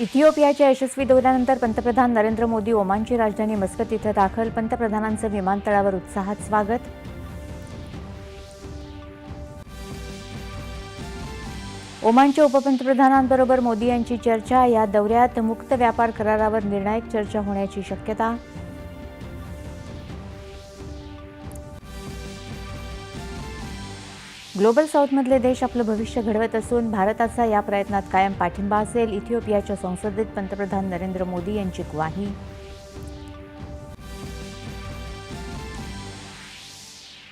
इथिओपियाच्या यशस्वी दौऱ्यानंतर पंतप्रधान नरेंद्र मोदी ओमानची राजधानी मस्कत इथं दाखल. पंतप्रधानांचं विमानतळावर उत्साहात स्वागत. ओमानच्या उपपंतप्रधानांबरोबर मोदी यांची चर्चा. या दौऱ्यात मुक्त व्यापार करारावर निर्णायक चर्चा होण्याची शक्यता. ग्लोबल साऊथमधले देश आपलं भविष्य घडवत असून भारताचा या प्रयत्नात कायम पाठिंबा असेल इथिओपियाच्या संसदेत पंतप्रधान नरेंद्र मोदी यांची ग्वाही.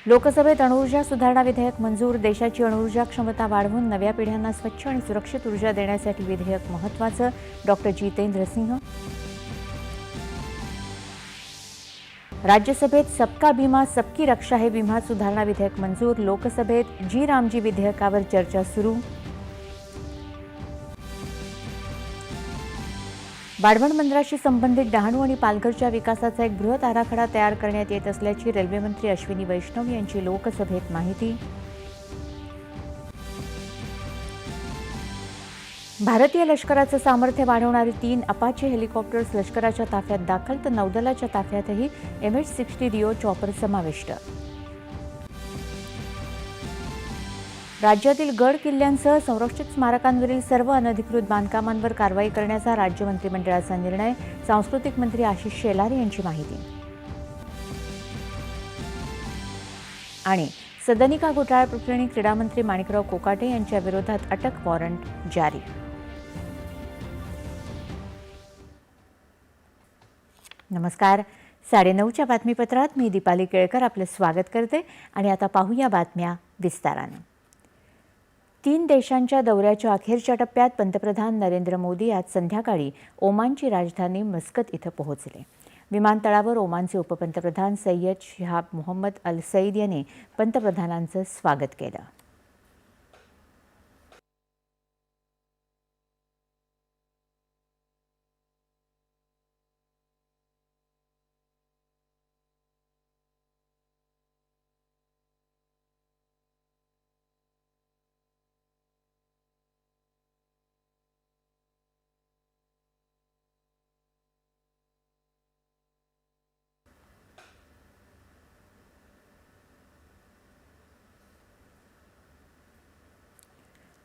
लोकसभेत अणुऊर्जा सुधारणा विधेयक मंजूर देशाची अणुऊर्जा क्षमता वाढवून नव्या पिढ्यांना स्वच्छ आणि सुरक्षित ऊर्जा देण्यासाठी विधेयक महत्वाचं डॉक्टर जितेंद्र सिंह राज्यसभेत सबका भीमा सबकी रक्षा हे विमा सुधारणा विधेयक मंजूर. लोकसभेत जी रामजी विधेयकावर चर्चा सुरू. वाढवण बंदराशी संबंधित डहाणू आणि पालघरच्या विकासाचा एक बृहत आराखडा तयार करण्यात येत असल्याची रेल्वेमंत्री अश्विनी वैष्णव यांची लोकसभेत माहिती. भारतीय लष्कराचं सामर्थ्य वाढवणारी तीन अपाचे हेलिकॉप्टर्स लष्कराच्या ताफ्यात दाखल तर नौदलाच्या ताफ्यातही एम एच सिक्स्टी रिओ चॉपर समाविष्ट. राज्यातील गड किल्ल्यांसह संरक्षित स्मारकांवरील सर्व अनधिकृत बांधकामांवर कारवाई करण्याचा राज्य मंत्रिमंडळाचा निर्णय सांस्कृतिक मंत्री आशिष शेलार यांची माहिती. आणि सदनिका घोटाळा प्रकरणी क्रीडामंत्री माणिकराव कोकाटे यांच्या विरोधात अटक वॉरंट जारी. नमस्कार. साडेनऊच्या बातमीपत्रात मी दीपाली केळकर आपलं स्वागत करते आणि आता पाहूया बातम्या विस्तारानं. तीन देशांच्या दौऱ्याच्या अखेरच्या टप्प्यात पंतप्रधान नरेंद्र मोदी आज संध्याकाळी ओमानची राजधानी मस्कत इथं पोहोचले. विमानतळावर ओमानचे उपपंतप्रधान सय्यद शिहाब मोहम्मद अल सईद यांनी पंतप्रधानांचं स्वागत केलं.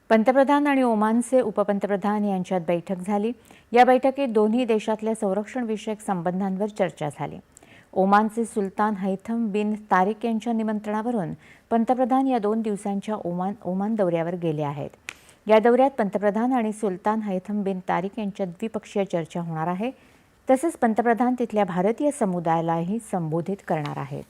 पंतप्रधान आणि ओमानचे उपपंतप्रधान यांच्यात बैठक झाली. या बैठकीत दोन्ही देशातल्या संरक्षणविषयक संबंधांवर चर्चा झाली. ओमानचे सुलतान हैथम बिन तारिक यांच्या निमंत्रणावरून पंतप्रधान या दोन दिवसांच्या ओमान ओमान दौऱ्यावर गेले आहेत. या दौऱ्यात पंतप्रधान आणि सुलतान हैथम बिन तारिक यांच्यात द्विपक्षीय चर्चा होणार आहे. तसंच पंतप्रधान तिथल्या भारतीय समुदायालाही संबोधित करणार आहेत.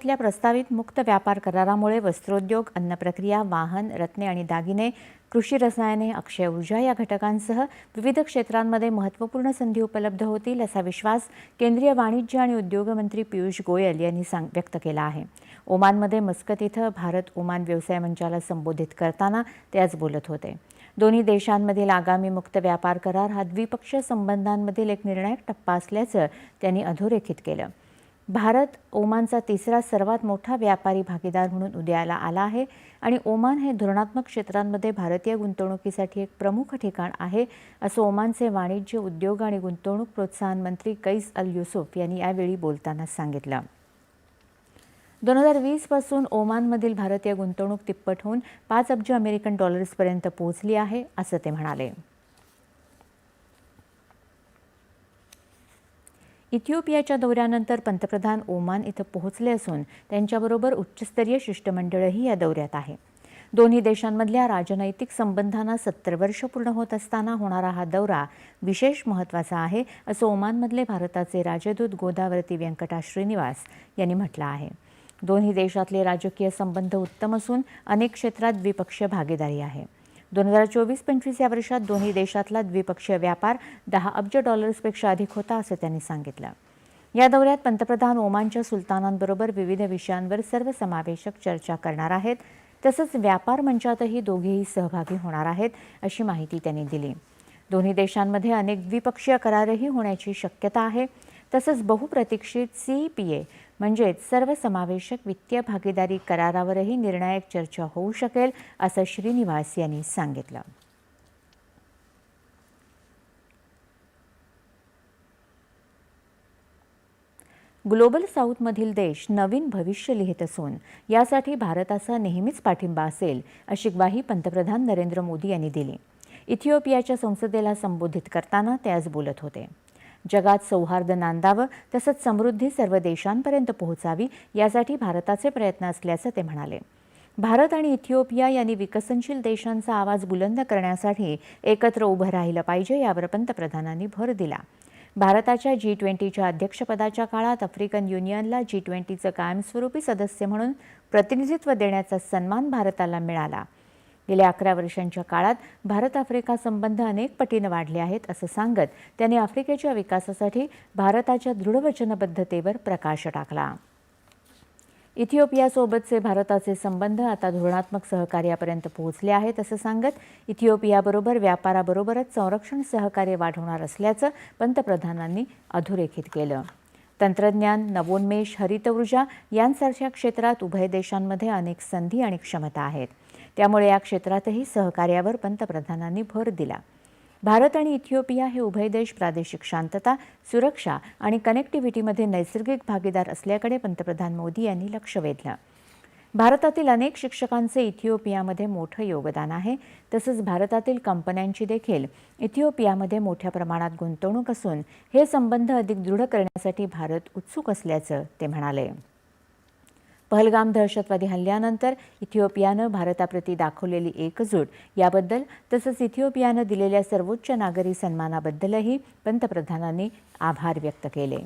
देशातल्या प्रस्तावित मुक्त व्यापार करारामुळे वस्त्रोद्योग अन्नप्रक्रिया वाहन रत्ने आणि दागिने कृषी रसायने अक्षय ऊर्जा या घटकांसह विविध क्षेत्रांमध्ये महत्त्वपूर्ण संधी उपलब्ध होतील असा विश्वास केंद्रीय वाणिज्य आणि उद्योग मंत्री पियुष गोयल यांनी सांग व्यक्त केला आहे. ओमानमध्ये मस्कत इथं भारत ओमान व्यवसाय मंचाला संबोधित करताना ते आज बोलत होते. दोन्ही देशांमधील आगामी मुक्त व्यापार करार हा द्विपक्षीय संबंधांमधील एक निर्णायक टप्पा असल्याचं त्यांनी अधोरेखित केलं. भारत ओमानचा तिसरा सर्वात मोठा व्यापारी भागीदार म्हणून उदयाला आला आहे आणि ओमान हे धोरणात्मक क्षेत्रांमध्ये भारतीय गुंतवणुकीसाठी एक प्रमुख ठिकाण आहे असं ओमानचे वाणिज्य उद्योग आणि गुंतवणूक प्रोत्साहन मंत्री कैस अल युसुफ यांनी यावेळी बोलताना सांगितलं. दोन हजार वीसपासून ओमानमधील भारतीय गुंतवणूक तिप्पट होऊन पाच अब्ज अमेरिकन डॉलर्सपर्यंत पोहोचली आहे असं ते म्हणाले. इथिओपियाच्या दौऱ्यानंतर पंतप्रधान ओमान इथं पोहोचले असून त्यांच्याबरोबर उच्चस्तरीय शिष्टमंडळही या दौऱ्यात आहे. दोन्ही देशांमधल्या राजनैतिक संबंधांना सत्तर वर्ष पूर्ण होत असताना होणारा हा दौरा विशेष महत्त्वाचा आहे असं ओमानमधले भारताचे राजदूत गोदावरती व्यंकटा श्रीनिवास यांनी म्हटलं आहे. दोन्ही देशातले राजकीय संबंध उत्तम असून अनेक क्षेत्रात द्विपक्षीय भागीदारी आहे. दोन हजार चोवीस पंचवीस या वर्षात दोन्ही देशातला द्विपक्षीय व्यापार दहा अब्ज डॉलर्सपेक्षा अधिक होता असं त्यांनी सांगितलं. या दौऱ्यात पंतप्रधान ओमानच्या सुलतानांबरोबर विविध विषयांवर सर्वसमावेशक चर्चा करणार आहेत. तसंच व्यापार मंचातही दोघेही सहभागी होणार आहेत अशी माहिती त्यांनी दिली. दोन्ही देशांमध्ये अनेक द्विपक्षीय करारही होण्याची शक्यता आहे. तसंच बहुप्रतीक्षित सी पी ए म्हणजेच सर्वसमावेशक वित्तीय भागीदारी करारावरही निर्णायक चर्चा होऊ शकेल असं श्रीनिवास यांनी सांगितलं. ग्लोबल साऊथमधील देश नवीन भविष्य लिहित असून यासाठी भारताचा नेहमीच पाठिंबा असेल अशी ग्वाही पंतप्रधान नरेंद्र मोदी यांनी दिली. इथिओपियाच्या संसदेला संबोधित करताना ते आज बोलत होते. जगात सौहार्द नांदावं तसंच समृद्धी सर्व देशांपर्यंत पोहोचावी यासाठी भारताचे प्रयत्न असल्याचं ते म्हणाले. भारत आणि इथिओपिया यांनी विकसनशील देशांचा आवाज बुलंद करण्यासाठी एकत्र उभं राहिलं पाहिजे यावर पंतप्रधानांनी भर दिला. भारताच्या जी ट्वेंटीच्या अध्यक्षपदाच्या काळात आफ्रिकन युनियनला जी ट्वेंटीचं कायमस्वरूपी सदस्य म्हणून प्रतिनिधित्व देण्याचा सन्मान भारताला मिळाला. गेल्या अकरा वर्षांच्या काळात भारत आफ्रिका संबंध अनेक पटीनं वाढले आहेत असं सांगत त्यांनी आफ्रिकेच्या विकासासाठी भारताच्या दृढवचनबद्धतेवर प्रकाश टाकला. इथिओपियासोबतचे भारताचे संबंध आता धोरणात्मक सहकार्यापर्यंत पोहोचले आहेत असं सांगत इथिओपियाबरोबर व्यापाराबरोबरच संरक्षण सहकार्य वाढवणार असल्याचं पंतप्रधानांनी अधोरेखित केलं. तंत्रज्ञान नवोन्मेष हरित ऊर्जा यांसारख्या क्षेत्रात उभय देशांमध्ये अनेक संधी आणि क्षमता आहेत. त्यामुळे या क्षेत्रातही सहकार्यावर पंतप्रधानांनी भर दिला. भारत आणि इथिओपिया हे उभय देश प्रादेशिक शांतता सुरक्षा आणि कनेक्टिव्हिटीमध्ये नैसर्गिक भागीदार असल्याकडे पंतप्रधान मोदी यांनी लक्ष वेधलं. भारतातील अनेक शिक्षकांचे इथिओपियामध्ये मोठं योगदान आहे. तसंच भारतातील कंपन्यांची देखील इथिओपियामध्ये मोठ्या प्रमाणात गुंतवणूक असून हे संबंध अधिक दृढ करण्यासाठी भारत उत्सुक असल्याचं ते म्हणाले. पहलगाम दहशतवादी हल्ल्यानंतर इथिओपियानं भारताप्रती दाखवलेली एकजूट. याबद्दल तसंच इथिओपियानं दिलेल्या सर्वोच्च नागरी सन्मानाबद्दलही पंतप्रधानांनी आभार व्यक्त केले.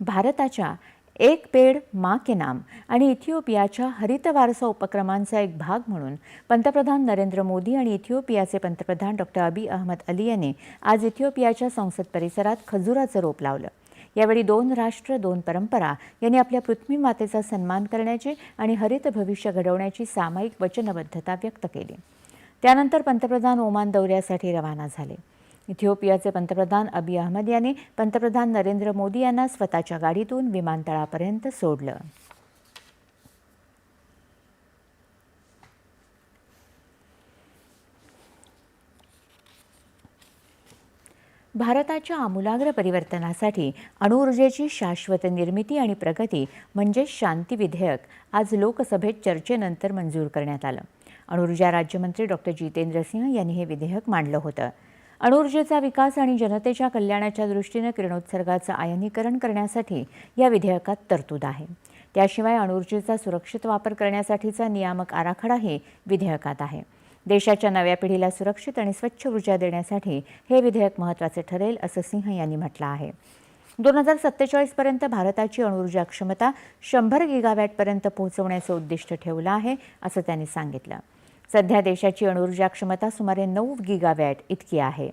भारताच्या एक पेड मा के नाम. आणि इथिओपियाच्या हरित वारसा उपक्रमांचा एक भाग म्हणून पंतप्रधान नरेंद्र मोदी आणि इथिओपियाचे पंतप्रधान डॉक्टर अबी अहमद अली यांनी आज इथिओपियाच्या संसद परिसरात खजुराचं रोप लावलं. यावेळी दोन राष्ट्र दोन परंपरा यांनी आपल्या पृथ्वी मातेचा सन्मान करण्याची आणि हरित भविष्य घडवण्याची सामायिक वचनबद्धता व्यक्त केली. त्यानंतर पंतप्रधान ओमान दौऱ्यासाठी रवाना झाले. इथिओपियाचे पंतप्रधान अबी अहमद यांनी पंतप्रधान नरेंद्र मोदी यांना स्वतःच्या गाडीतून विमानतळापर्यंत सोडलं. भारताच्या आमूलाग्र परिवर्तनासाठी अणुऊर्जेची शाश्वत निर्मिती आणि प्रगती म्हणजे शांती विधेयक आज लोकसभेत चर्चेनंतर मंजूर करण्यात आलं. अणुऊर्जा राज्यमंत्री डॉक्टर जितेंद्र सिंह यांनी हे विधेयक मांडलं होतं. अणुऊर्जेचा विकास आणि जनतेच्या कल्याणाच्या दृष्टीनं किरणोत्सर्गाचं आयनीकरण करण्यासाठी या विधेयकात तरतूद आहे. त्याशिवाय अणुऊर्जेचा सुरक्षित वापर करण्यासाठीचा नियामक आराखडाही विधेयकात आहे. देशाच्या नव्या पिढीला सुरक्षित आणि स्वच्छ ऊर्जा देण्यासाठी हे विधेयक महत्त्वाचे ठरेल असं सिंह यांनी म्हटलं आहे. दोन हजार सत्तेचाळीसपर्यंत भारताची अणुऊर्जा क्षमता शंभर गिगावॅटपर्यंत पोहोचवण्याचं उद्दिष्ट ठेवलं आहे असं त्यांनी सांगितलं. सध्या देशाची अणुऊर्जा क्षमता सुमारे नऊ गिगावॅट इतकी आहे.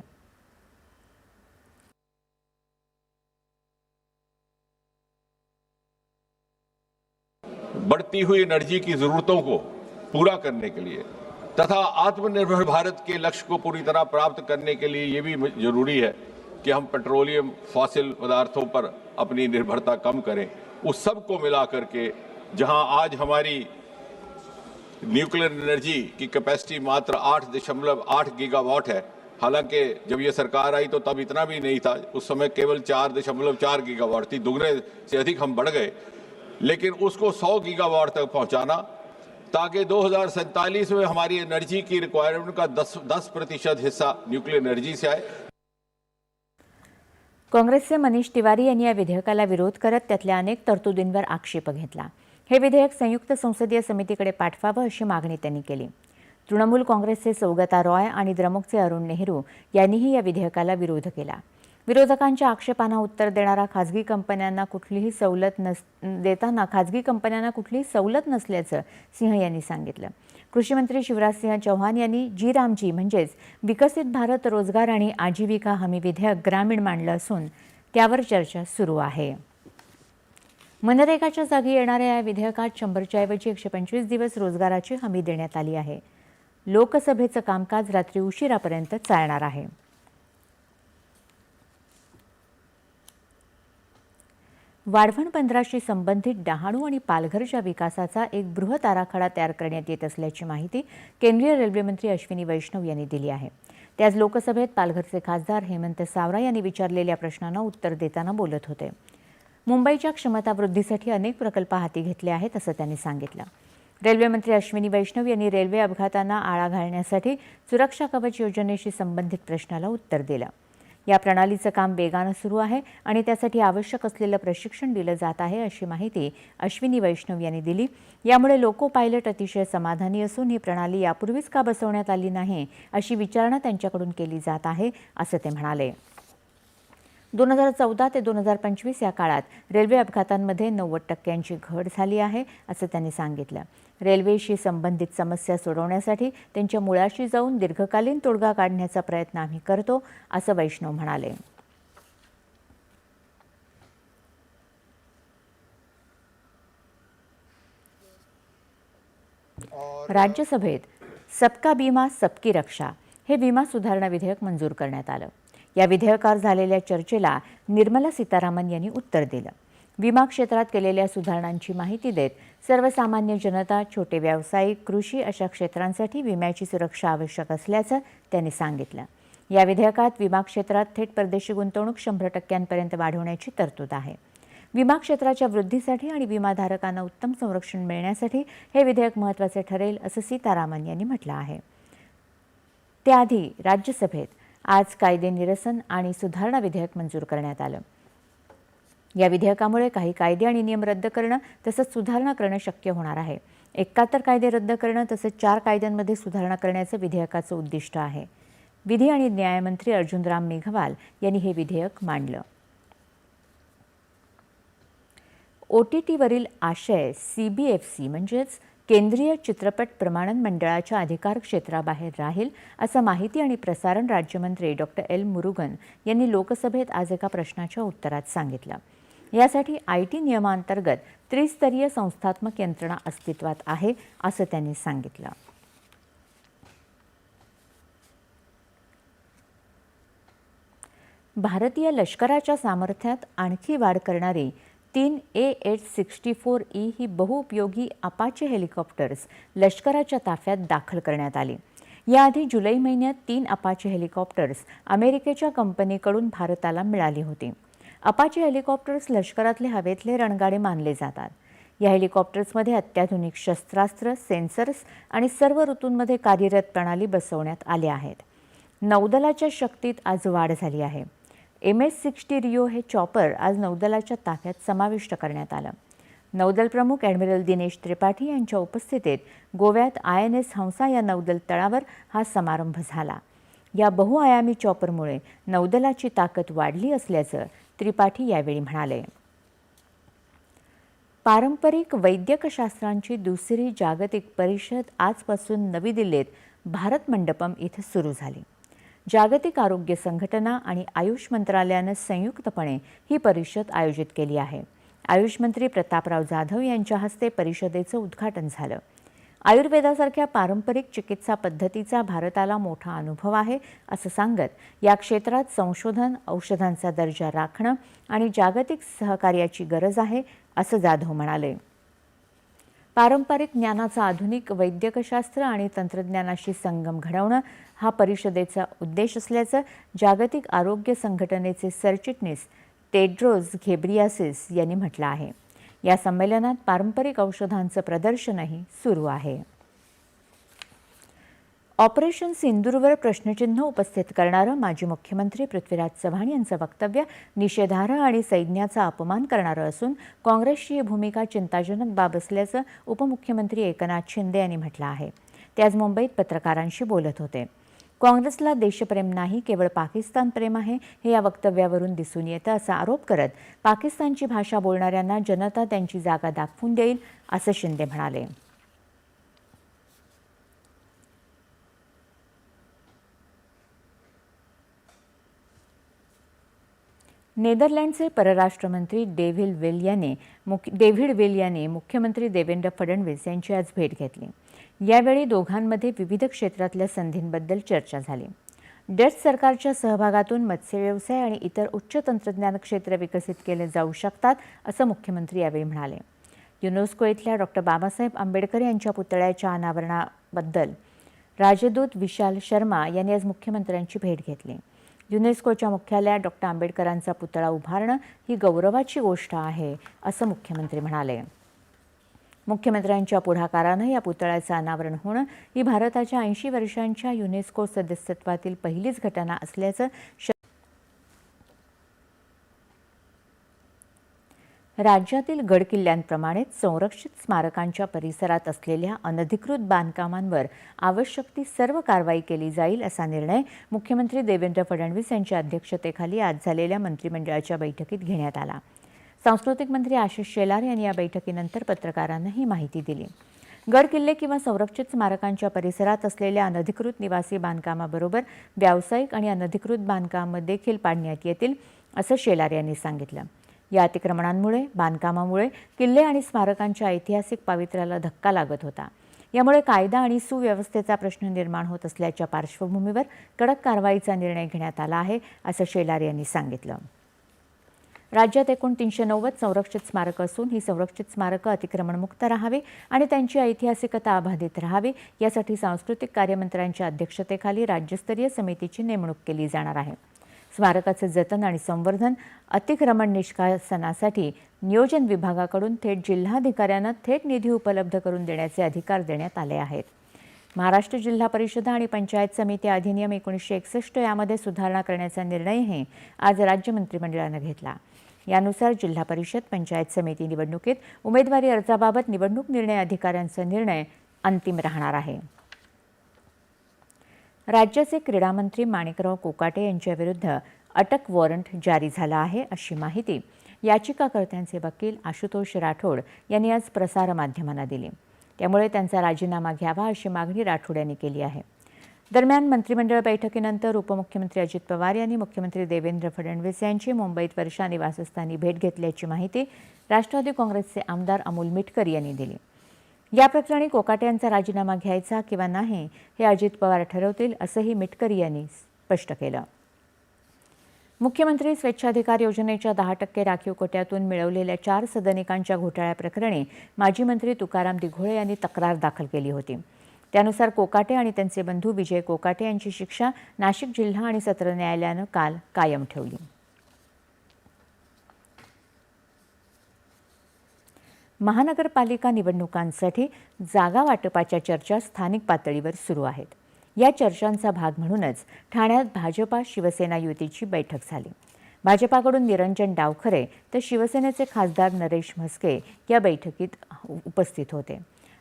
बढ़ती हुई एनर्जी की जरूरतों को पूरा करने के लिए तथा आत्मनिर्भर भारत के लक्ष्य को पूरी तरह प्राप्त करने के लिए ये भी ज़रूरी है कि हम पेट्रोलियम फॉसिल पदार्थों पर अपनी निर्भरता कम करें। उस सबको मिला करके जहाँ आज हमारी न्यूक्लियर एनर्जी की कैपेसिटी मात्र आठ दशमलव आठ गीगावाट है। हालाँकि जब ये सरकार आई तो तब इतना भी नहीं था। उस समय केवल चार दशमलव चार गीगावाट थी। दुगने से अधिक हम बढ़ गए। लेकिन उसको 100 गीगावाट तक पहुंचाना, ताकि दो में हमारी एनर्जी की रिक्वायरमेंट का 10 10 प्रतिशत हिस्सा न्यूक्लियर एनर्जी से आए। काँग्रेसचे मनीष तिवारी यांनी या विधेयकाला विरोध करत त्यातल्या अनेक तरतुदींवर आक्षेप घेतला। हे विधेयक संयुक्त संसदीय समितीकडे पाठवावं अशी मागणी त्यांनी केली. तृणमूल काँग्रेसचे सौगता रॉय आणि द्रमुकचे अरुण नेहरू यांनीही या विधेयकाला विरोध केला. विरोधकांच्या आक्षेपांना उत्तर देणारा खाजगी कंपन्यांना कुठलीही सवलत नस देताना खाजगी कंपन्यांना कुठलीही सवलत नसल्याचं सिंह यांनी सांगितलं. कृषी मंत्री शिवराजसिंह चौहान यांनी जी रामजी म्हणजेच विकसित भारत रोजगार आणि आजीविका हमी विधेयक ग्रामीण मांडलं असून त्यावर चर्चा सुरू आहे. मनरेगाच्या जागी येणाऱ्या या विधेयकात शंभरच्या ऐवजी एकशे पंचवीस दिवस रोजगाराची हमी देण्यात आली आहे. लोकसभेचं कामकाज रात्री उशिरापर्यंत चालणार आहे. वाढवण बंदराशी संबंधित डहाणू आणि पालघरच्या विकासाचा एक बृहत आराखडा तयार करण्यात येत असल्याची माहिती केंद्रीय रेल्वेमंत्री अश्विनी वैष्णव यांनी दिली आहे. ते आज लोकसभेत पालघरचे खासदार हेमंत सावरा यांनी विचारलेल्या प्रश्नांना उत्तर देताना बोलत होते. मुंबईच्या क्षमता वृद्धीसाठी अनेक प्रकल्प हाती घेतले आहेत असं त्यांनी सांगितलं. रेल्वे मंत्री अश्विनी वैष्णव यांनी रेल्वे अपघातांना आळा घालण्यासाठी सुरक्षा कवच योजनेशी संबंधित प्रश्नाला उत्तर दिलं. या प्रणालीचं काम वेगानं सुरू आहे आणि त्यासाठी आवश्यक असलेलं प्रशिक्षण दिलं जात आहे अशी माहिती अश्विनी वैष्णव यांनी दिली. यामुळे लोको पायलट अतिशय समाधानी असून ही प्रणाली यापूर्वीच का बसवण्यात आली नाही अशी विचारणा त्यांच्याकडून केली जात आहे असं ते म्हणाले. दोन हजार चौदा ते दोन हजार पंचवीस या काळात रेल्वे अपघातांमध्ये नव्वद टक्क्यांची घट झाली आहे असं त्यांनी सांगितलं. रेल्वेशी संबंधित समस्या सोडवण्यासाठी त्यांच्या मुळाशी जाऊन दीर्घकालीन तोडगा काढण्याचा प्रयत्न आम्ही करतो असं वैष्णव म्हणाले. राज्यसभेत सबका बीमा सबकी रक्षा हे विमा सुधारणा विधेयक मंजूर करण्यात आलं. या विधेयकावर झालेल्या चर्चेला निर्मला सीतारामन यांनी उत्तर दिलं. विमा क्षेत्रात केलेल्या सुधारणांची माहिती देत सर्वसामान्य जनता छोटे व्यावसायिक कृषी अशा क्षेत्रांसाठी विम्याची सुरक्षा आवश्यक असल्याचं त्यांनी सांगितलं. या विधेयकात विमा क्षेत्रात थेट परदेशी गुंतवणूक शंभर टक्क्यांपर्यंत वाढवण्याची तरतूद आहे. विमा क्षेत्राच्या वृद्धीसाठी आणि विमाधारकांना उत्तम संरक्षण मिळण्यासाठी हे विधेयक महत्त्वाचे ठरेल असं सीतारामन यांनी म्हटलं आहे. त्याआधी राज्यसभेत आज कायदे निरसन आणि सुधारणा विधेयक मंजूर करण्यात आलं. या विधेयकामुळे काही कायदे आणि नियम रद्द करणं तसंच सुधारणा करणं शक्य होणार आहे. एकाहत्तर कायदे रद्द करणं तसंच चार कायद्यांमध्ये सुधारणा करण्याचं विधेयकाचं उद्दिष्ट आहे. विधी आणि न्यायमंत्री अर्जुनराम मेघवाल यांनी हे विधेयक मांडलं. ओ टी टीवरील आशय सी बी एफ सी म्हणजेच केंद्रीय चित्रपट प्रमाणन मंडळाच्या अधिकार क्षेत्राबाहेर राहील असं माहिती आणि प्रसारण राज्यमंत्री डॉक्टर एल. मुरुगन यांनी लोकसभेत आज एका प्रश्नाच्या उत्तरात सांगितलं. यासाठी आय टी नियमांतर्गत त्रिस्तरीय संस्थात्मक यंत्रणा अस्तित्वात आहे असं त्यांनी सांगितलं. भारतीय लष्कराच्या सामर्थ्यात आणखी वाढ करणारी तीन A H sixty four E ही बहुउपयोगी अपाचे हेलिकॉप्टर्स लष्कराच्या ताफ्यात दाखल करण्यात आली. याआधी जुलै महिन्यात तीन अपाचे हेलिकॉप्टर्स अमेरिकेच्या कंपनीकडून भारताला मिळाली होती. अपाचे हेलिकॉप्टर्स लष्करातले हवेतले रणगाडे मानले जातात. या हेलिकॉप्टर्समध्ये अत्याधुनिक शस्त्रास्त्र सेन्सर्स आणि सर्व ऋतूंमध्ये कार्यरत प्रणाली बसवण्यात आल्या आहेत. नौदलाच्या शक्तीत आज वाढ झाली आहे. एम एस सिक्स्टी रिओ हे चॉपर आज नौदलाच्या ताफ्यात समाविष्ट करण्यात आलं. नौदल प्रमुख ॲडमिरल दिनेश त्रिपाठी यांच्या उपस्थितीत गोव्यात आय एन एस हंसा या नौदल तळावर हा समारंभ झाला. या बहुआयामी चॉपरमुळे नौदलाची ताकद वाढली असल्याचं त्रिपाठी यावेळी म्हणाले. पारंपरिक वैद्यकशास्त्रांची दुसरी जागतिक परिषद आजपासून नवी दिल्लीत भारत मंडपम इथं सुरू झाली. जागतिक आरोग्य संघटना आणि आयुष मंत्रालयानं संयुक्तपणे ही परिषद आयोजित केली आहे. आयुष मंत्री प्रतापराव जाधव यांच्या हस्ते परिषदेचं उद्घाटन झालं. आयुर्वेदासारख्या पारंपरिक चिकित्सा पद्धतीचा भारताला मोठा अनुभव आहे असं सांगत या क्षेत्रात संशोधन औषधांचा दर्जा राखणं आणि जागतिक सहकार्याची गरज आहे असं जाधव म्हणाले. पारंपरिक ज्ञानाचा आधुनिक वैद्यकशास्त्र आणि तंत्रज्ञानाशी संगम घडवणं हा परिषदेचा उद्देश असल्याचं जागतिक आरोग्य संघटनेचे सरचिटणीस टेड्रोज घेब्रियासिस यांनी म्हटलं आहे. या संमेलनात पारंपरिक औषधांचं प्रदर्शनही सुरू आहे. ऑपरेशन सिंदूरवर प्रश्नचिन्ह उपस्थित करणारं माजी मुख्यमंत्री पृथ्वीराज चव्हाण यांचं वक्तव्य निषेधार्ह आणि सैन्याचा अपमान करणारं असून काँग्रेसची ही भूमिका चिंताजनक बाब असल्याचं उपमुख्यमंत्री एकनाथ शिंदे यांनी म्हटलं आहे. ते आज मुंबईत पत्रकारांशी बोलत होते. काँग्रेसला देशप्रेम नाही केवळ पाकिस्तान प्रेम आहे हे या वक्तव्यावरून दिसून येतं असा आरोप करत पाकिस्तानची भाषा बोलणाऱ्यांना जनता त्यांची जागा दाखवून देईल असं शिंदे म्हणाले. नेदरलँडचे परराष्ट्रमंत्री डेव्हिल वेल याने मुख डेव्हिड वेल याने मुख्यमंत्री देवेंद्र फडणवीस यांची आज भेट घेतली. यावेळी दोघांमध्ये विविध क्षेत्रातल्या संधींबद्दल चर्चा झाली. डच सरकारच्या सहभागातून मत्स्य व्यवसाय आणि इतर उच्च तंत्रज्ञान क्षेत्र विकसित केले जाऊ शकतात असं मुख्यमंत्री यावेळी म्हणाले. युनेस्को इथल्या डॉक्टर बाबासाहेब आंबेडकर यांच्या पुतळ्याच्या अनावरणाबद्दल राजदूत विशाल शर्मा यांनी आज मुख्यमंत्र्यांची भेट घेतली. युनेस्कोच्या मुख्यालयात डॉक्टर आंबेडकरांचा पुतळा उभारणं ही गौरवाची गोष्ट आहे असं मुख्यमंत्री म्हणाले. मुख्यमंत्र्यांच्या पुढाकारानं या पुतळ्याचं अनावरण होणं ही भारताच्या ऐंशी वर्षांच्या युनेस्को सदस्यत्वातील पहिलीच घटना असल्याचं राज्यातील गडकिल्ल्यांप्रमाणेच संरक्षित स्मारकांच्या परिसरात असलेल्या अनधिकृत बांधकामांवर आवश्यक ती सर्व कारवाई केली जाईल असा निर्णय मुख्यमंत्री देवेंद्र फडणवीस यांच्या अध्यक्षतेखाली आज झालेल्या मंत्रिमंडळाच्या बैठकीत घेण्यात आला. सांस्कृतिक मंत्री आशिष शेलार यांनी या बैठकीनंतर पत्रकारांना ही माहिती दिली. गड किल्ले किंवा संरक्षित स्मारकांच्या परिसरात असलेल्या अनधिकृत निवासी बांधकामाबरोबर व्यावसायिक आणि अनधिकृत बांधकाम देखील पाडण्यात येतील असं शेलार यांनी सांगितलं. या अतिक्रमणांमुळे बांधकामामुळे किल्ले आणि स्मारकांच्या ऐतिहासिक पावित्र्याला धक्का लागत होता. यामुळे कायदा आणि सुव्यवस्थेचा प्रश्न निर्माण होत असल्याच्या पार्श्वभूमीवर कडक कारवाईचा निर्णय घेण्यात आला आहे असं शेलार यांनी सांगितलं. राज्यात एकूण तीनशे नव्वद संरक्षित स्मारकं असून ही संरक्षित स्मारकं अतिक्रमणमुक्त राहावी आणि त्यांची ऐतिहासिकता अबाधित राहावी यासाठी सांस्कृतिक कार्यमंत्र्यांच्या अध्यक्षतेखाली राज्यस्तरीय समितीची नेमणूक केली जाणार आहे. स्मारकाचं जतन आणि संवर्धन अतिक्रमण निष्कासनासाठी नियोजन विभागाकडून थेट जिल्हाधिकाऱ्यांना थेट निधी उपलब्ध करून देण्याचे अधिकार देण्यात आले आहेत. महाराष्ट्र जिल्हा परिषदा आणि पंचायत समिती अधिनियम एकोणीसशे एकसष्ट यामध्ये सुधारणा करण्याचा निर्णयही आज राज्य मंत्रिमंडळानं घेतला. यानुसार जिल्हा परिषद पंचायत समिती निवडणुकीत उमेदवारी अर्जाबाबत निवडणूक निर्णय अधिकाऱ्यांचा निर्णय अंतिम राहणार आहे. राज्याचे क्रीडामंत्री माणिकराव कोकाटे यांच्याविरुद्ध अटक वॉरंट जारी झाला आहे अशी माहिती याचिकाकर्त्यांचे वकील आशुतोष राठोड यांनी आज प्रसारमाध्यमांना दिली. त्यामुळे त्यांचा राजीनामा घ्यावा अशी मागणी राठोड यांनी केली आहे. दरम्यान मंत्रिमंडळ बैठकीनंतर उपमुख्यमंत्री अजित पवार यांनी मुख्यमंत्री देवेंद्र फडणवीस यांची मुंबईत वर्षा निवासस्थानी भेट घेतल्याची माहिती राष्ट्रवादी काँग्रेसचे आमदार अमोल मिटकर यांनी दिली. या प्रकरणी कोकाटे यांचा राजीनामा घ्यायचा किंवा नाही हे अजित पवार ठरवतील असंही मिटकरी यांनी स्पष्ट केलं. मुख्यमंत्री स्वेच्छाधिकार योजनेच्या दहा टक्के राखीव कोट्यातून मिळवलेल्या चार सदनिकांच्या घोटाळ्याप्रकरणी माजी मंत्री तुकाराम दिघोळे यांनी तक्रार दाखल केली होती. त्यानुसार कोकाटे आणि त्यांचे बंधू विजय कोकाटे यांची शिक्षा नाशिक जिल्हा आणि सत्र न्यायालयानं काल कायम ठेवली. महानगरपालिका निवडणुकांसाठी जागा वाटपाच्या चर्चा स्थानिक पातळीवर सुरू आहेत. या चर्चांचा भाग म्हणूनच ठाण्यात भाजपा शिवसेना युतीची बैठक झाली. भाजपाकडून निरंजन डावखरे तर शिवसेनेचे खासदार नरेश म्हस्के या बैठकीत उपस्थित होते.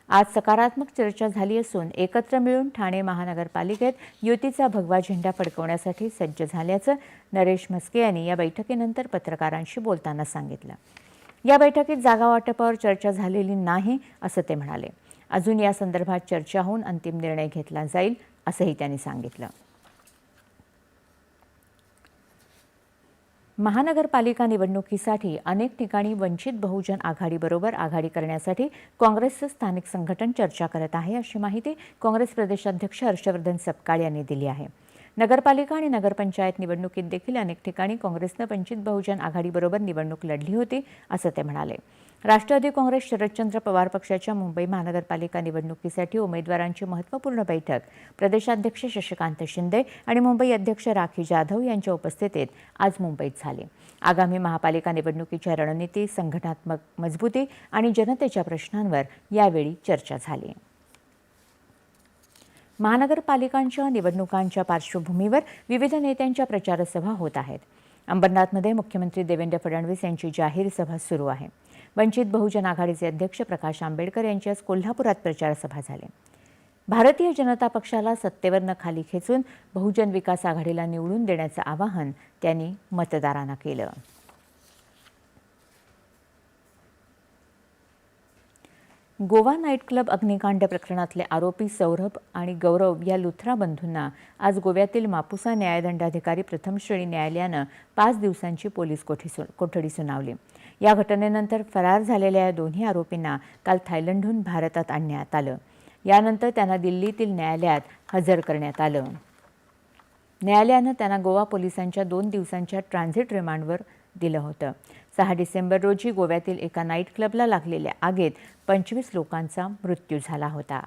आज सकारात्मक चर्चा झाली असून एकत्र मिळून ठाणे महानगरपालिकेत युतीचा भगवा झेंडा फडकवण्यासाठी सज्ज झाल्याचं नरेश म्हस्के यांनी या बैठकीनंतर पत्रकारांशी बोलताना सांगितलं. या बैठकीत जागा वाटपावर चर्चा झालेली नाही असं ते म्हणाले. अजून या संदर्भात चर्चा होऊन अंतिम निर्णय घेतला जाईल असंही त्यांनी सांगितलं. महानगरपालिका निवडणुकीसाठी अनेक ठिकाणी वंचित बहुजन आघाडीबरोबर आघाडी करण्यासाठी काँग्रेसचं स्थानिक संघटन चर्चा करत आहे अशी माहिती काँग्रेस प्रदेशाध्यक्ष हर्षवर्धन सपकाळ यांनी दिली आहे. नगरपालिका आणि नगरपंचायत निवडणुकीत देखील अनेक ठिकाणी काँग्रेसनं वंचित बहुजन आघाडीबरोबर निवडणूक लढली होती असं ते म्हणाले. राष्ट्रवादी काँग्रेस शरदचंद्र पवार पक्षाच्या मुंबई महानगरपालिका निवडणुकीसाठी उमेदवारांची महत्त्वपूर्ण बैठक प्रदेशाध्यक्ष शशिकांत शिंदे आणि मुंबई अध्यक्ष राखी जाधव यांच्या उपस्थितीत आज मुंबईत झाली. आगामी महापालिका निवडणुकीच्या रणनीती संघटनात्मक मजबूती आणि जनतेच्या प्रश्नांवर यावेळी चर्चा झाली. महानगरपालिकांच्या निवडणुकांच्या पार्श्वभूमीवर विविध नेत्यांच्या प्रचारसभा होत आहेत. अंबरनाथमध्ये मुख्यमंत्री देवेंद्र फडणवीस यांची जाहीर सभा सुरू आहे. वंचित बहुजन आघाडीचे अध्यक्ष प्रकाश आंबेडकर यांची आज कोल्हापुरात प्रचारसभा झाली. भारतीय जनता पक्षाला सत्तेवरनं खाली खेचून बहुजन विकास आघाडीला निवडून देण्याचं आवाहन त्यांनी मतदारांना केलं. गोवा नाईट क्लब अग्निकांड प्रकरणातले आरोपी सौरभ आणि गौरव या लुथरा बंधूंना आज गोव्यातील मापुसा न्यायदंडाधिकारी प्रथम श्रेणी न्यायालयानं पाच दिवसांची पोलीस कोठी सु कोठडी सुनावली. या घटनेनंतर फरार झालेल्या या दोन्ही आरोपींना काल थायलंडहून भारतात आणण्यात आलं. यानंतर त्यांना दिल्लीतील न्यायालयात हजर करण्यात आलं. न्यायालयानं त्यांना गोवा पोलिसांच्या दोन दिवसांच्या ट्रान्झिट रिमांडवर दिलं होतं. सहा डिसेंबर रोजी गोव्यातील एका नाईट क्लबला लागलेल्या आगीत पंचवीस लोकांचा मृत्यू झाला होता.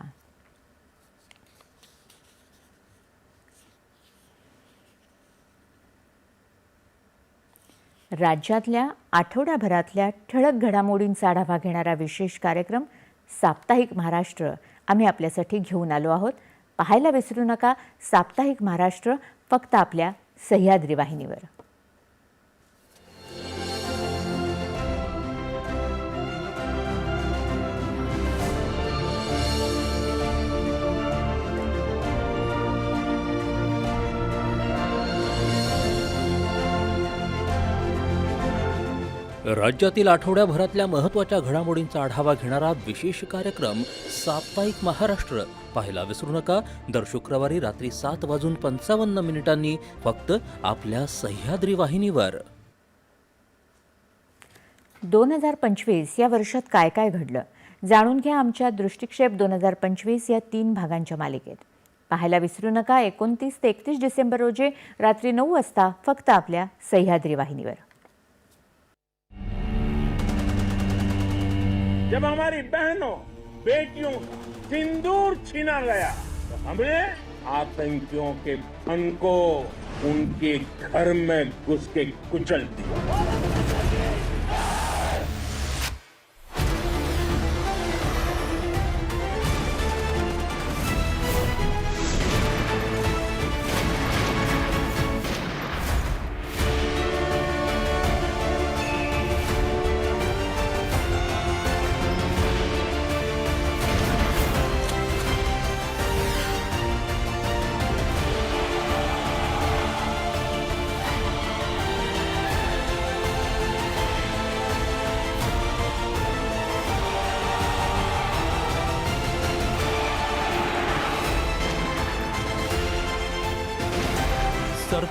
राज्यातल्या आठवड्याभरातल्या ठळक घडामोडींचा आढावा घेणारा विशेष कार्यक्रम साप्ताहिक महाराष्ट्र. आम्ही आपल्यासाठी घेऊन आलो आहोत. पाहायला विसरू नका साप्ताहिक महाराष्ट्र फक्त आपल्या सह्याद्री वाहिनीवर. राज्यातील आठवड्याभरातल्या महत्त्वाच्या घडामोडींचा आढावा घेणारा विशेष कार्यक्रम साप्ताहिक महाराष्ट्र. पाहायला विसरू नका. दर शुक्रवारी रात्री सात वाजून पंचावन्न मिनिटांनी फक्त आपल्या सह्याद्री वाहिनीवर. दोन हजार पंचवीस या वर्षात काय काय घडलं? जाणून घ्या आमच्या दृष्टिक्षेप दोन हजार पंचवीस या तीन भागांच्या मालिकेत. पाहायला विसरू नका. एकोणतीस ते एकतीस डिसेंबर रोजी रात्री नऊ वाजता फक्त आपल्या सह्याद्री वाहिनीवर. जब हमारी बहनों, बेटियों का सिंदूर छीना गया तो हमने आतंकियों के फन को उनके घर में घुस के कुचल दिया।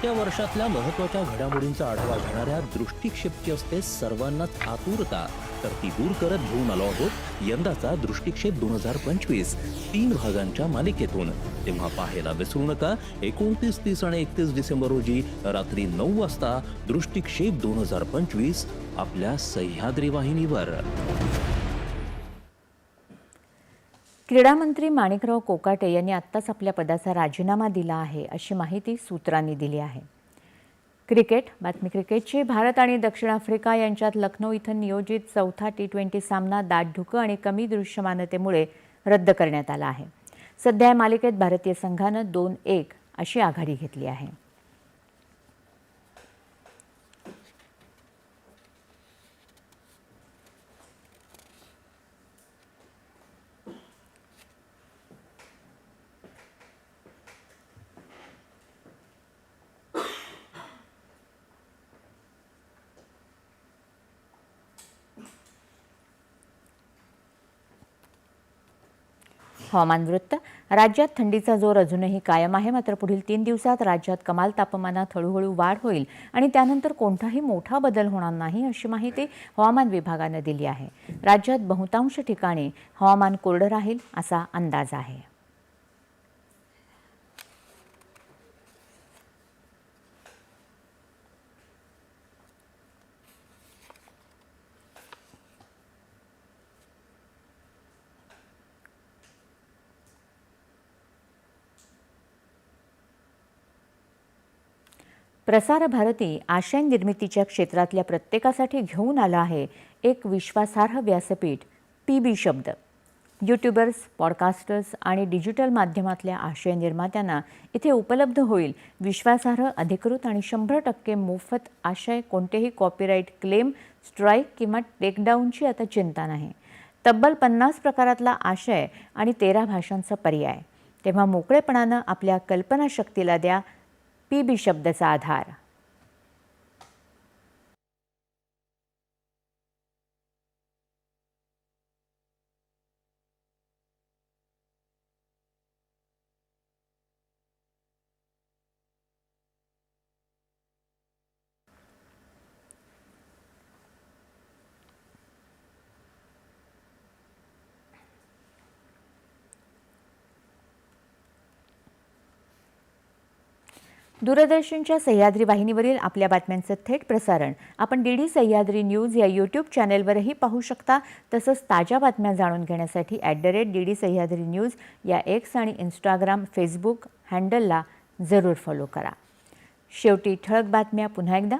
त्या वर्षातल्या महत्त्वाच्या घडामोडींचा आढावा घेणाऱ्या दृष्टिक्षेपची असते सर्वांनाच आतुरता तर ती दूर करत घेऊन आलो आहोत यंदाचा दृष्टिक्षेप दोन हजार पंचवीस तीन भागांच्या मालिकेतून. तेव्हा पाहायला विसरू नका एकोणतीस तीस आणि एकतीस डिसेंबर रोजी रात्री नऊ वाजता दृष्टिक्षेप दोन हजार पंचवीस आपल्या सह्याद्री वाहिनीवर. क्रीडा मंत्री माणिकराव कोकाटे यांनी आत्ताच आपल्या पदाचा राजीनामा दिला आहे अशी माहिती सूत्रांनी दिली आहे. क्रिकेट बातमी क्रिकेटची भारत आणि दक्षिण आफ्रिका यांच्यात लखनौ इथं नियोजित चौथा टी ट्वेंटी सामना दाट धुकं आणि कमी दृश्यमानतेमुळे रद्द करण्यात आला आहे. सध्या या मालिकेत भारतीय संघानं दोन एक अशी आघाडी घेतली आहे. हवामान वृत्त. राज्यात थंडीचा जोर अजूनही कायम आहे मात्र पुढील तीन दिवसात राज्यात कमाल तापमानात हळूहळू वाढ होईल आणि त्यानंतर कोणताही मोठा बदल होणार नाही अशी माहिती हवामान विभागानं दिली आहे. राज्यात बहुतांश ठिकाणी हवामान कोरडं राहील असा अंदाज आहे. प्रसार भारती आशय निर्मितीच्या क्षेत्रातल्या प्रत्येकासाठी घेऊन आला आहे एक विश्वासार्ह व्यासपीठ पी बी शब्द. यूट्यूबर्स पॉडकास्टर्स आणि डिजिटल माध्यमातल्या आशय निर्मात्यांना इथे उपलब्ध होईल विश्वासार्ह अधिकृत आणि शंभर टक्के मोफत आशय कोणतेही कॉपीराईट क्लेम स्ट्राईक किंवा टेकडाऊनची आता चिंता नाही. तब्बल पन्नास प्रकारातला आशय आणि तेरा भाषांचा पर्याय. तेव्हा मोकळेपणानं आपल्या कल्पनाशक्तीला द्या पी बी शब्दचा आधार. दूरदर्शनच्या सह्याद्री वाहिनीवरील आपल्या बातम्यांचं थेट प्रसारण आपण डी डी सह्याद्री न्यूज या यूट्यूब चॅनेलवरही पाहू शकता. तसंच ताज्या बातम्या जाणून घेण्यासाठी at the rate D D Sahyadri news या एक्स आणि इंस्टाग्राम फेसबुक हँडलला जरूर फॉलो करा. शेवटी ठळक बातम्या पुन्हा एकदा.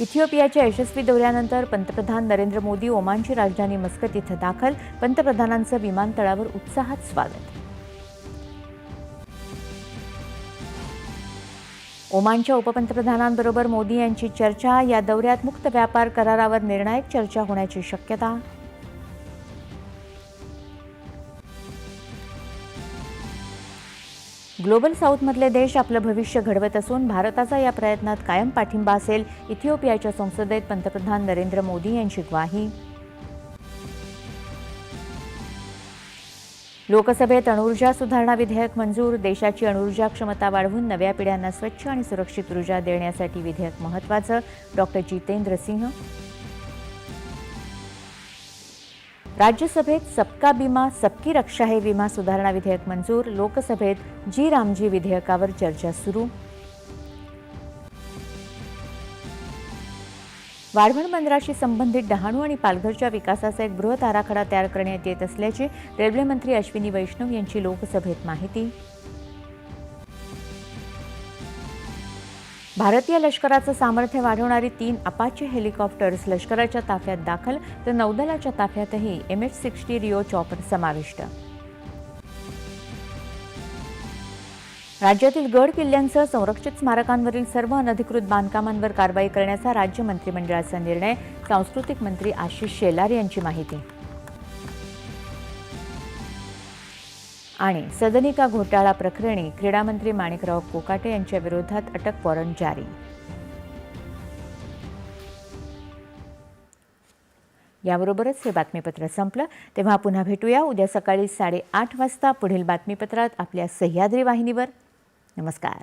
इथिओपियाच्या यशस्वी दौऱ्यानंतर पंतप्रधान नरेंद्र मोदी ओमानची राजधानी मस्कत इथं दाखल. पंतप्रधानांचं विमानतळावर उत्साहात स्वागत. ओमानच्या उपपंतप्रधानांबरोबर मोदी यांची चर्चा या दौऱ्यात मुक्त व्यापार करारावर निर्णायक चर्चा होण्याची शक्यता ग्लोबल साऊथमधले देश आपलं भविष्य घडवत असून भारताचा या प्रयत्नात कायम पाठिंबा असेल इथिओपियाच्या संसदेत पंतप्रधान नरेंद्र मोदी यांची ग्वाही. लोकसभेत अणुऊर्जा सुधारणा विधेयक मंजूर देशाची अणुऊर्जा क्षमता वाढवून नव्या पिढ्यांना स्वच्छ आणि सुरक्षित ऊर्जा देण्यासाठी विधेयक महत्त्वाचं डॉक्टर जितेंद्र सिंह राज्यसभेत सबका बिमा सबकी रक्षा हे विमा सुधारणा विधेयक मंजूर. लोकसभेत जी रामजी विधेयकावर चर्चा सुरू. वाढवण बंदराशी संबंधित डहाणू आणि पालघरच्या विकासाचा एक बृहत आराखडा तयार करण्यात येत असल्याची रेल्वेमंत्री अश्विनी वैष्णव यांची लोकसभेत माहिती. भारतीय लष्कराचं सामर्थ्य वाढवणारी तीन अपाचे हेलिकॉप्टर्स लष्कराच्या ताफ्यात दाखल तर नौदलाच्या ताफ्यातही एम एच सिक्स्टी रिओ चॉपर समाविष्ट. राज्यातील गड किल्ल्यांसह संरक्षित स्मारकांवरील सर्व अनधिकृत बांधकामांवर कारवाई करण्याचा राज्य मंत्रिमंडळाचा निर्णय सांस्कृतिक मंत्री आशिष शेलार यांची माहिती. आणि सदनिका घोटाळा प्रकरणी क्रीडामंत्री माणिकराव कोकाटे यांच्या विरोधात अटक वॉरंट जारी. याबरोबरच हे बातमीपत्र संपलं. तेव्हा पुन्हा भेटूया. उद्या सकाळी साडेआठ वाजता पुढील बातमीपत्रात आपल्या सह्याद्री वाहिनीवर. नमस्कार.